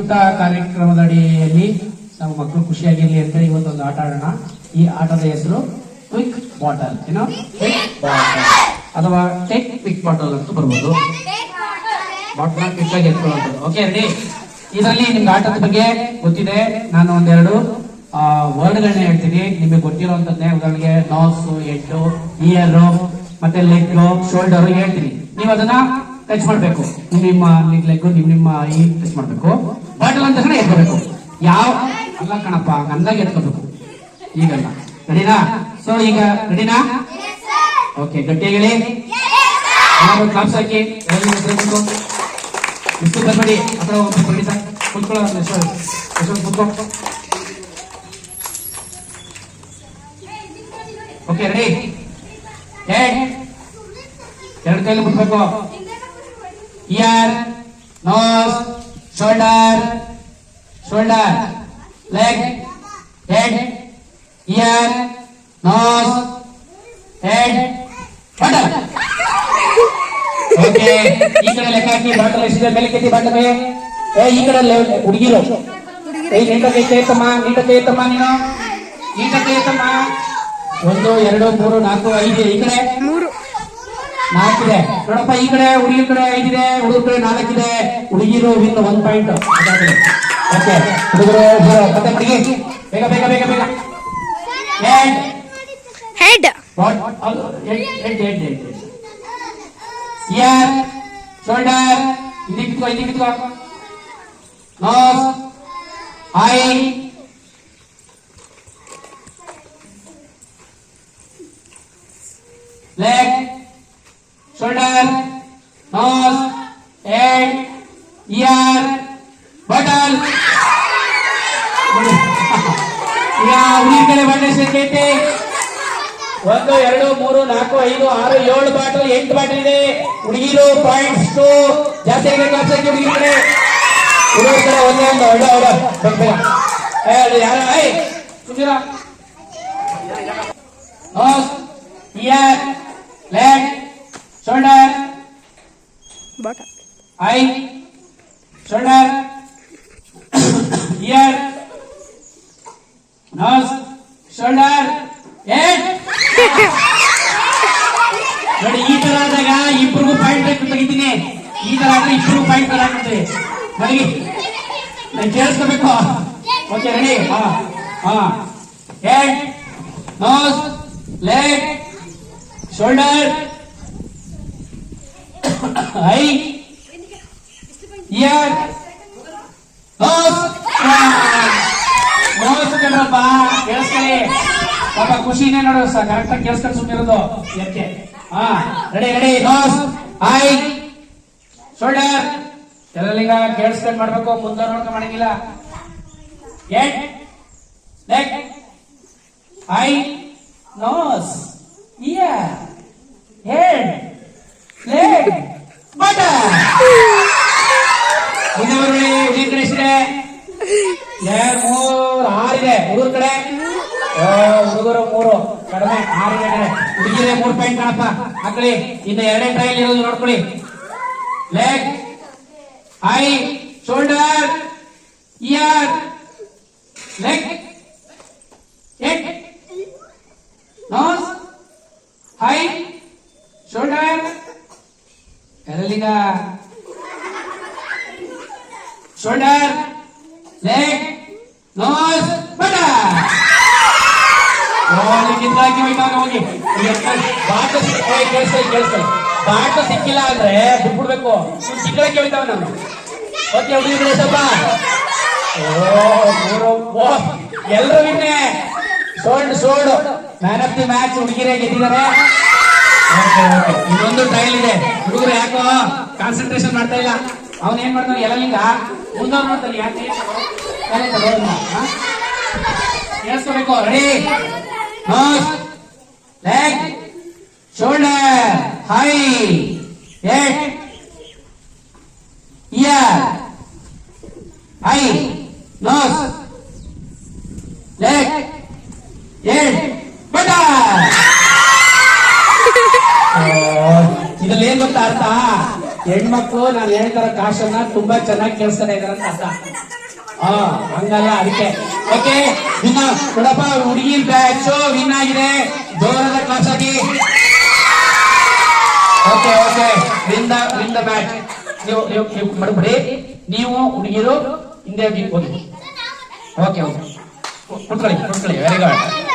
ಸಾಂಸ್ಕೃತಿಕ ಕಾರ್ಯಕ್ರಮದ ಅಡಿಯಲ್ಲಿ ನಮ್ಮ ಮಕ್ಕಳು ಖುಷಿಯಾಗಿರ್ಲಿ ಈ ಇವತ್ತೊಂದು ಆಟ ಆಡೋಣ. ಈ ಆಟದ ಹೆಸರು ಕ್ವಿಕ್ ಬಾಟಲ್ ಏನೋ ಕ್ವಿಕ್ ಬಾಟಲ್ ಅಥವಾ ಟೆಕ್ ಕ್ವಿಕ್ ಬಾಟಲ್ ಅಂತ ಬರ್ಬೋದು. ಬಾಟಲ್ ಕ್ವಿಕ್ ಆಗಿ ಎತ್ಕೊಳ್ಳೋದು. ಓಕೆ ರೆಡಿ ಇದರಲ್ಲಿ ನಿಮ್ಗೆ ಆಟದ ಬಗ್ಗೆ ಗೊತ್ತಿದೆ. ನಾನು ಒಂದೆರಡು ವರ್ಡ್ಗಳನ್ನ ಹೇಳ್ತೀನಿ. ನಿಮಗೆ ಗೊತ್ತಿರುವಂತದ್ದೇ ಉದಾಹರಣೆಗೆ ನೋಸ್ ಹೆಡ್ ಇಯರ್ ಮತ್ತೆ ಲೆಗ್ ಶೋಲ್ಡರ್ ಹೇಳ್ತೀನಿ. ನೀವು ಅದನ್ನ ಟಚ್ ಮಾಡ್ಬೇಕು. ನಿಮ್ ನಿಮ್ಮ ಲೆಗ್ ನಿಮ್ ನಿಮ್ಮ ಈ ಟಚ್ ಮಾಡ್ಬೇಕು. ಬಾಟಲ್ ಅಂತ ಕಣ ಎತ್ಕೋಬೇಕು. ಯಾವ? ಅಲ್ಲ ಕಣಪ್ಪ ಅಂದಾಗ ಎತ್ಕೋಬೇಕು. ಈಗಲ್ಲ. ರೆಡಿನಾ ಸೊ, ಈಗ ರೆಡಿನಾ ಓಕೆ ಗಟ್ಟಿಯಾಗಿ ಹೇಳಿ ಎಲ್ಲರೂ ಕ್ಲಾಪ್ಸ್ ಹಾಕಿ. ಇಷ್ಟು ಬರ್ಬೇಡಿ ಆ ಒಂದು ಖಂಡಿತ ಕುತ್ಕೊಳ್ಳೋ ಯಶವಂತ್ ಕುತ್ಕೋ. ಓಕೆ ರೆಡಿ ಎರಡು ಕೈಲಿ ಮುಟ್ಬೇಕು. Ear nose shoulder shoulder leg head ear nose, head, bottle okay ಈ ಕಡೆ ಲೆಕ್ಕ ಹಾಕಿ ಬಾಟಲ್ ಎಷ್ಟಿದೆ ಮೇಲೆ ಕೆತ್ತಿ ಬಾಟಲ್ ಏ ಈ ಕಡೆ ಹುಡುಗಿರು. ಏ ನೀಟ ಕೈ ಕೈತಮ್ಮ ನೀಟ ಕೈ ಎತ್ತಮ್ಮ ನೀನು. ನೀಟ ಕೈ ಎತ್ತಮ್ಮ ಒಂದು ಎರಡು ಮೂರು ನಾಲ್ಕು ಐದು ಈ ಕಡೆ. ನಾಲ್ಕಿದೆ. ನೋಡಪ್ಪ ಈ ಕಡೆ ಹುಡುಗಿ ಕಡೆ ಐದಿದೆ ಹುಡುಗರ ಕಡೆ ನಾಲ್ಕಿದೆ. ಹುಡುಗಿರು ವಿನ್ ಒಂದ್ ಪಾಯಿಂಟ್. ಓಕೆ ಹುಡುಗರು zero. ಮತ್ತೆ ಹುಡುಗಿ ಬೇಗ ಬೇಗ ಬೇಗ ಬೇಗ ಹೆಡ್ ಹೆಡ್ ವಾಟ್ ಅದು head head head head ear shoulder ಇಲ್ಲಿ ಕಿತ್ಕೋ ಇಲ್ಲಿ ಕಿತ್ಕೋ nose eye leg shoulder nose head ear bottle ಈಗ ಹುಡುಗಿ ಕಡೆ ಬಟ್ಟೆ ಸಿಕ್ಕೈತಿ ಒಂದು ಎರಡು ಮೂರು ನಾಲ್ಕು ಐದು ಆರು ಏಳು ಬಾಟಲ್ ಎಂಟು ಬಾಟಲ್ ಇದೆ. ಹುಡುಗಿರು ಪಾಯಿಂಟ್ಸ್ ಜಾಸ್ತಿ ಆಗಿ ಹುಡುಗಿ ಕಡೆ ಹುಡುಗರ ಕಡೆ ಒಂದೇ ಒಂದು ಹೊಡ ಹೊಡ ಯಾರ? ಐ ಸುಮ್ನಿರ nose ear leg shoulder bottle eye shoulder ear nose shoulder head. ನೋಡಿ, ಈ ತರ ಆದಾಗ ಇಬ್ಬರಿಗೂ ಪಾಯಿಂಟ್ ತೆಗಿತೀನಿ ಈ ತರ ಆದ್ರೆ ಇಬ್ಬರು ಪಾಯಿಂಟ್ ಆಗುತ್ತೆ ನನಗೆ ನಾನು ಕೇಳಿಸ್ಕೋಬೇಕು. ಓಕೆ ರೆಡಿ ಹಾ ಹಾ. Head nose leg shoulder eye ear nose ಕಣ್ರಪ್ಪ ಕೇಳಿಸ್ಕೊಳ್ಳಿ. ಪಾಪ ಖುಷಿನೇ ನೋಡು ಸರ್ ಕರೆಕ್ಟ್ ಆಗಿ ಕೇಳಿಸ್ಕೊಂಡು ಸುಮ್ಮನಿರೋದು ಹಾ ready ready nose eye shoulder ಎಲ್ಲರಿಗ ಕೇಳಿಸ್ಕೊಂಡು ಮಾಡ್ಬೇಕು ಮುಂದೆ ನೋಡ್ಕೊಂಡು ಮಾಡಂಗಿಲ್ಲ. ಎಟ್ neck eye nose ear head leg ಹುಡುಗಿ ಕಡೆ ಎಷ್ಟಿದೆ ಎರಡು ಮೂರು ಆರಿದೆ ಹುಡುಗರ ಕಡೆ ಓ, ಹುಡುಗರು ಮೂರು ಕಡಿಮೆ ಆರಿದೆ ಕಡೆ ಹುಡುಗಿರೆ ಮೂರು ಪಾಯಿಂಟ್ ಕಾಣಪ್ಪ ಹಾಕೊಳ್ಳಿ ಇನ್ನು ಎರಡೇ ಟ್ರಯಲ್ ಇರೋದು ನೋಡ್ಕೊಳ್ಳಿ leg eye shoulder ear leg head nose high shoulder ಎಲ್ಲೀಗ ಶೋಲ್ಡರ್ ಲೆಗ್ ನೋಸ್ ಬಟರ್ ಹೋಗಿ ಕಿತ್ತಾಕಿ ಹೋಯ್ತಾನೆ ಹೋಗಿ. ಬಾಟ ಕೇಳಿಸ್ಕೊಳ್ಳಿ ಕೇಳಿಸ್ಕೊಳ್ಳಿ ಬಾಟ ಸಿಕ್ಕಿಲ್ಲ ಅಂದ್ರೆ ಬಿಟ್ಬಿಡ್ಬೇಕು. ಸಿಕ್ಕಳಕ್ಕೆ ಹೋಯ್ತಾವ ನಾನು ಓಕೆ ಹುಡುಗಿದ್ರೆ ಸ್ವಲ್ಪ. ಓ ಎಲ್ಲರೂ ಇನ್ನೇ ಸೋಲ್ಡ್ ಸೋಲ್ಡ್. ಮ್ಯಾನ್ ಆಫ್ ದಿ ಮ್ಯಾಚ್ ಹುಡುಗಿರೇ ಗೆದ್ದಿದ್ದಾರೆ. ಇನ್ನೊಂದು ಟ್ರಯಲ್ ಇದೆ. ಹುಡುಗರು ಯಾಕೋ ಕಾನ್ಸಂಟ್ರೇಷನ್ ಮಾಡ್ತಾ ಇಲ್ಲ. ಅವನೇನ್ ಮಾಡ್ತಾನೆ? ಎಲ್ಲಲಿಂಗ ಮುಂದವ್ರು ನೋಡ್ತಾನೆ. ಯಾಕೆ? ತಲೆ ತಗೊಳ್ಳೋದಿಲ್ಲ, ಹಾ? ಕೇಳಿಸ್ಕೋಬೇಕು ready nose leg shoulder high head ear eye nose leg head bottle ಇದ್ರಲ್ಲಿ ಏನ್ ಗೊತ್ತಾ ಅರ್ಥ ಹೆಣ್ಮಕ್ಳು ನಾನು ಹೇಳ್ತಾರ ಕಾಶನ್ನ ತುಂಬಾ ಚೆನ್ನಾಗಿ ಕೇಳಿಸ್ತಾನೆ ಇದಾರೆ ಅಂತ ಅರ್ಥ ಹಾ ಹಂಗಲ್ಲ, ಅದಕ್ಕೆ. ಓಕೆ, ಇನ್ನ ನೋಡಪ್ಪ ಹುಡುಗಿ ಬ್ಯಾಚ್ ವಿನ್ ಆಗಿದೆ. ಜೋರಾದ class okay okay win the win the ನೀವು ನೀವು ನೀವು ಮಾಡ್ಬಿಡಿ ನೀವು ಹುಡುಗಿರು ಹಿಂದೆ ಹೋಗಿ ಓಕೆ ಓಕೆ. ಕುತ್ಕೊಳ್ಳಿ ಕುತ್ಕೊಳ್ಳಿ ವೆರಿ ಗುಡ್